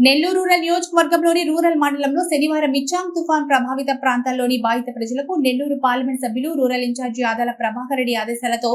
Nellore rural నియోజకవర్గంలోని rural మండలంలో శనివారం మిచ్చాంగ్ తుఫాన్ ప్రభావిత ప్రాంతాల్లోని బాధిత ప్రజలకు నెల్లూరు పార్లమెంట్ సభ్యులు రూరల్ ఇన్ఛార్జి ఆదాల ప్రభాకర్ రెడ్డి ఆదేశాలతో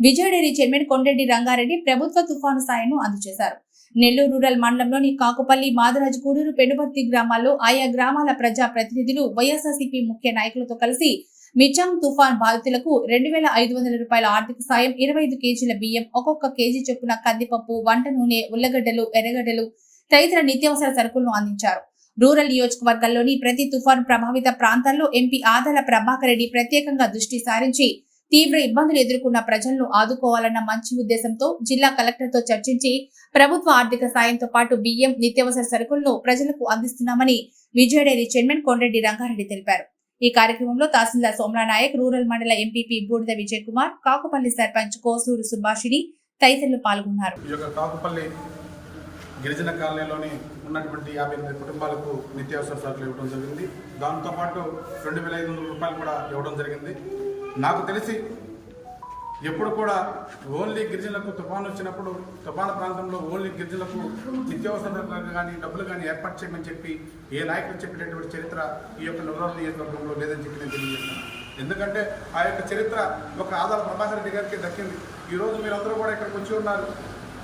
విజయడేరి చైర్మన్ కొండరెడ్డి రంగారెడ్డి ప్రభుత్వ తుఫాను సాయాన్ని అందజేశారు. నెల్లూరు రూరల్ మండలంలోని కాకుపల్లి మాదరాజు కూడూరు పెనుబర్తి గ్రామాల్లో ఆయా గ్రామాల ప్రజా ప్రతినిధులు వైఎస్ఆర్సీపీ ముఖ్య నాయకులతో కలిసి మిచాంగ్ తుఫాన్ బాధితులకు రెండు వేల ఐదు వందల రూపాయల ఆర్థిక సాయం ఇరవై ఐదు కేజీల బియ్యం ఒక్కొక్క కేజీ చొప్పున కందిపప్పు వంట నూనె ఉల్లగడ్డలు ఎర్రగడ్డలు తదితర నిత్యావసర సరుకులను అందించారు. రూరల్ నియోజకవర్గాల్లోని ప్రతి తుఫాను ప్రభావిత ప్రాంతాల్లో ఎంపీ ఆదాల ప్రభాకర్ రెడ్డి ప్రత్యేకంగా దృష్టి సారించి తీవ్ర ఇబ్బందులు ఎదుర్కొన్న ప్రజలను ఆదుకోవాలన్న మంచి ఉద్దేశంతో జిల్లా కలెక్టర్తో చర్చించి ప్రభుత్వ ఆర్థిక సాయంతో పాటు బియ్యం నిత్యావసర సరుకులను ప్రజలకు అందిస్తున్నామని విజయడైరీ చైర్మన్ కొండ్రెడ్డి రంగారెడ్డి తెలిపారు. ఈ కార్యక్రమంలో తహసీల్దార్ సోమలా నాయక్ రూరల్ మండల ఎంపీపీ బూడిద విజయ్ కుమార్ కాకుపల్లి సర్పంచ్ కోసూరు సుభాషిణి తదితరులు పాల్గొన్నారు. కాకుపల్లి గిరిజన కాలనీలోని ఉన్నటువంటి యాభై ఎనిమిది కుటుంబాలకు నిత్యావసర సరుకులు ఇవ్వడం జరిగింది. దాంతోపాటు రెండు వేల ఐదు వందల రూపాయలు కూడా ఇవ్వడం జరిగింది. నాకు తెలిసి ఎప్పుడు కూడా ఓన్లీ గిరిజనులకు తుఫాను వచ్చినప్పుడు తుఫాను ప్రాంతంలో ఓన్లీ గిరిజనులకు నిత్యావసర సరుకులు కానీ డబ్బులు కానీ ఏర్పాటు చేయమని చెప్పి ఏ నాయకుడు చెప్పినటువంటి చరిత్ర ఈ యొక్క నగరం నియోజకవర్గంలో లేదని చెప్పి నేను తెలియజేస్తున్నాను ఎందుకంటే ఆ యొక్క చరిత్ర ఒక ఆదాల ప్రభాకర్ రెడ్డి గారికి దక్కింది. ఈరోజు మీరందరూ కూడా ఇక్కడికి వచ్చి ఉన్నారు.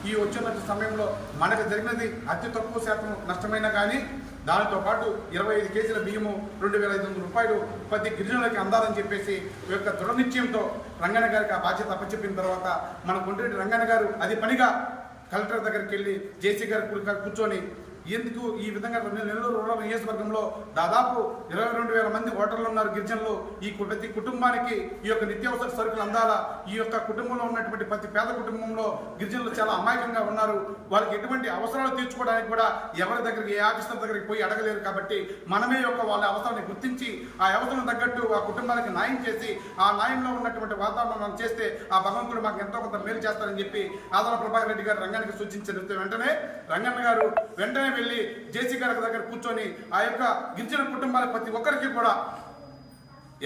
ఈ వచ్చిన సమయంలో మనకు జరిగినది అతి తక్కువ శాతం నష్టమైనా కానీ దానితో పాటు ఇరవై ఐదు కేజీల బియ్యము రెండు వేల ఐదు వందల రూపాయలు ప్రతి గిరిజనులకి అందాలని చెప్పేసి ఈ యొక్క దృఢ నిశ్చయంతో రంగన్న గారికి ఆ బాధ్యత అప్పచెప్పిన తర్వాత మన కొండ్రెడ్డి రంగన్న గారు అది పనిగా కలెక్టర్ దగ్గరికి వెళ్ళి జేసీ గారు కూర్చొని ఎందుకు ఈ విధంగా రెండు నెల్లూరు రూరల్ నియోజకవర్గంలో దాదాపు ఇరవై రెండు వేల మంది ఓటర్లు ఉన్నారు గిరిజనులు. ఈ ప్రతి కుటుంబానికి ఈ యొక్క నిత్యావసర సరుకులు అందాలా? ఈ యొక్క కుటుంబంలో ఉన్నటువంటి ప్రతి పేద కుటుంబంలో గిరిజనులు చాలా అమాయకంగా ఉన్నారు. వాళ్ళకి ఎటువంటి అవసరాలు తీర్చుకోవడానికి కూడా ఎవరి దగ్గరికి ఏ ఆఫీసర్ దగ్గరికి పోయి అడగలేరు కాబట్టి మనమే యొక్క వాళ్ళ అవసరాన్ని గుర్తించి ఆ అవసరం తగ్గట్టు ఆ కుటుంబానికి న్యాయం చేసి ఆ న్యాయంలో ఉన్నటువంటి వాతావరణం మనం చేస్తే ఆ భగవంతుడు మాకు ఎంతో కొంత మేలు చేస్తారని చెప్పి ఆదాల ప్రభాకర్ రెడ్డి గారు రంగానికి సూచించిన వెంటనే రంగన్న గారు వెంటనే వెళ్ళి జేసీ గారి దగ్గర కూర్చొని ఆ యొక్క గిరిజన కుటుంబాల ప్రతి ఒక్కరికి కూడా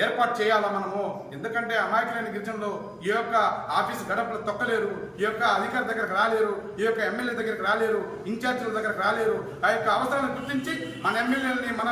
ఏర్పాటు చేయాలా మనము? ఎందుకంటే అమాయకులైన గిరిజనులు ఈ యొక్క ఆఫీస్ గడపలు తొక్కలేరు ఈ యొక్క అధికారి దగ్గరకు రాలేరు ఈ యొక్క ఎమ్మెల్యే దగ్గరకు రాలేరు ఇన్ఛార్జీల దగ్గరకు రాలేరు. ఆ యొక్క అవసరాలను గుర్తించి మన ఎమ్మెల్యేలని మన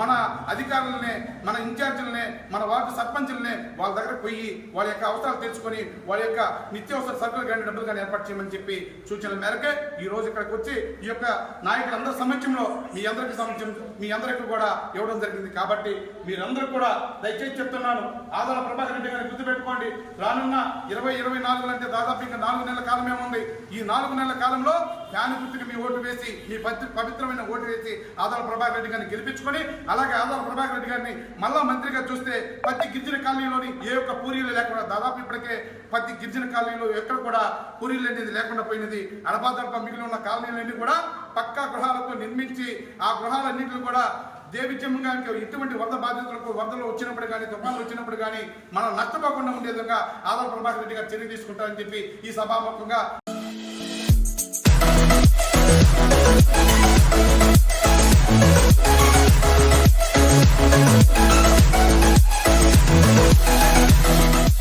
మన అధికారులని మన ఇన్ఛార్జీలని మన వార్డు సర్పంచులని వాళ్ళ దగ్గర పోయి వాళ్ళ యొక్క అవసరాలు తీర్చుకొని వాళ్ళ యొక్క నిత్యావసర సరుకులు కానీ డబ్బులు కానీ ఏర్పాటు చేయమని చెప్పి సూచనల మేరకే ఈ రోజు ఇక్కడికి వచ్చి ఈ యొక్క నాయకులందరి సమక్షంలో మీ అందరికీ సమక్షం మీ అందరికీ కూడా ఇవ్వడం జరిగింది. కాబట్టి మీరందరూ కూడా దయచేసి చెప్తున్నాను. ఆదాల ప్రభాకర్ రెడ్డి గారిని గుర్తుపెట్టుకోండి. రానున్న ఇరవై ఇరవై నాలుగు అంటే దాదాపు ఇంకా నాలుగు నెలల కాలమే ఉంది. ఈ నాలుగు నెలల కాలంలో ఫ్యాన్ గుర్తుకి మీ ఓటు వేసి మీ పవిత్రమైన ఓటు వేసి ఆదాల ప్రభాకర్ రెడ్డి గారిని గెలిపించుకొని అలాగే ఆదాల ప్రభాకర్ రెడ్డి గారిని మళ్ళా మంత్రిగా చూస్తే ప్రతి గిరిజన కాలనీలోని ఏ ఒక్క పూరీలు లేకుండా దాదాపు ఇప్పటికే ప్రతి గిరిజన కాలనీలో ఎక్కడ కూడా పూరీలు అనేది లేకుండా పోయినది. అడపాదడప మిగిలి ఉన్న కాలనీలన్నీ కూడా పక్కా గృహాలతో నిర్మించి ఆ గృహాలన్నింటిని కూడా దేవిత్యంగా ఇటువంటి వరద బాధితులకు వరదలు వచ్చినప్పుడు కానీ తుఫాన్లు వచ్చినప్పుడు కానీ మనం నష్టపోకుండా ఉండే విధంగా ఆదవ ప్రభాకర్ రెడ్డి గారు చర్య తీసుకుంటారని చెప్పి ఈ సభాముఖంగా